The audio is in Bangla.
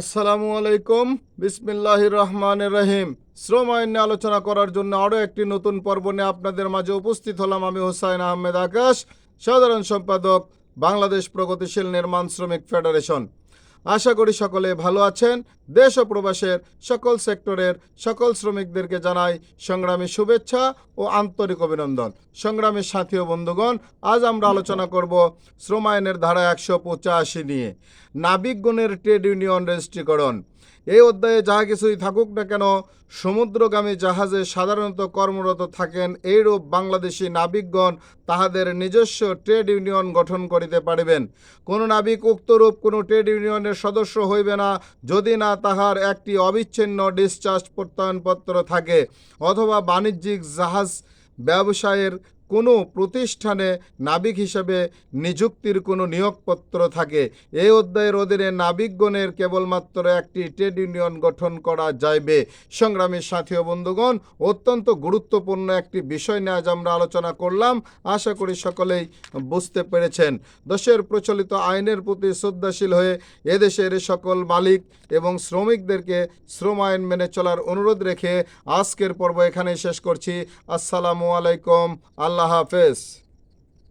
আসসালামু আলাইকুম। বিসমিল্লাহ রহমান রহিম। শ্রম আইন নিয়ে আলোচনা করার জন্য আরও একটি নতুন পর্ব নিয়ে আপনাদের মাঝে উপস্থিত হলাম আমি হুসাইন আহমেদ আকাশ, সাধারণ সম্পাদক, বাংলাদেশ প্রগতিশীল নির্মাণ শ্রমিক ফেডারেশন। আশা করি সকলে ভালো আছেন। দেশ ও প্রবাসের সকল সেক্টরের সকল শ্রমিকদেরকে জানাই সংগ্রামী শুভেচ্ছা ও আন্তরিক অভিনন্দন। সংগ্রামের সাথী ও বন্ধুগণ, আজ আমরা আলোচনা করব শ্রম আইনের ধারা একশো পঁচাশি নিয়ে। নাবিকগণের ট্রেড ইউনিয়ন রেজিস্ট্রিকরণ। এই অধ্যায়ে যাহা কিছুই থাকুক না কেন, সমুদ্রগামী জাহাজে সাধারণত কর্মরত থাকেন, এইরূপ বাংলাদেশি নাবিকগণ তাহাদের নিজস্ব ট্রেড ইউনিয়ন গঠন করিতে পারিবেন। কোন নাবিক উক্তরূপ কোনো ট্রেড ইউনিয়নের সদস্য হইবে না, যদি না তাহার একটি অবিচ্ছিন্ন ডিসচার্জ প্রত্যয়নপত্র থাকে, অথবা বাণিজ্যিক জাহাজ ব্যবসায়ের কোনো প্রতিষ্ঠানে নাবিক হিসেবে নিযুক্তির কোনো নিয়োগপত্র থাকে। এই অধ্যায়ের অধীনে নাবিকগণের কেবলমাত্র একটি ট্রেড ইউনিয়ন গঠন করা যাইবে। সংগ্রামী সাথী ও বন্ধুগণ, অত্যন্ত গুরুত্বপূর্ণ একটি বিষয় নিয়ে আজ আমরা আলোচনা করলাম। আশা করি সকলেই বুঝতে পেরেছেন। দেশের প্রচলিত আইনের প্রতি শ্রদ্ধাশীল হয়ে এদেশের সকল মালিক এবং শ্রমিকদেরকে শ্রম আইন মেনে চলার অনুরোধ রেখে আজকের পর্ব এখানেই শেষ করছি। আসসালামু আলাইকুম। আল্লাহ হাফেজ।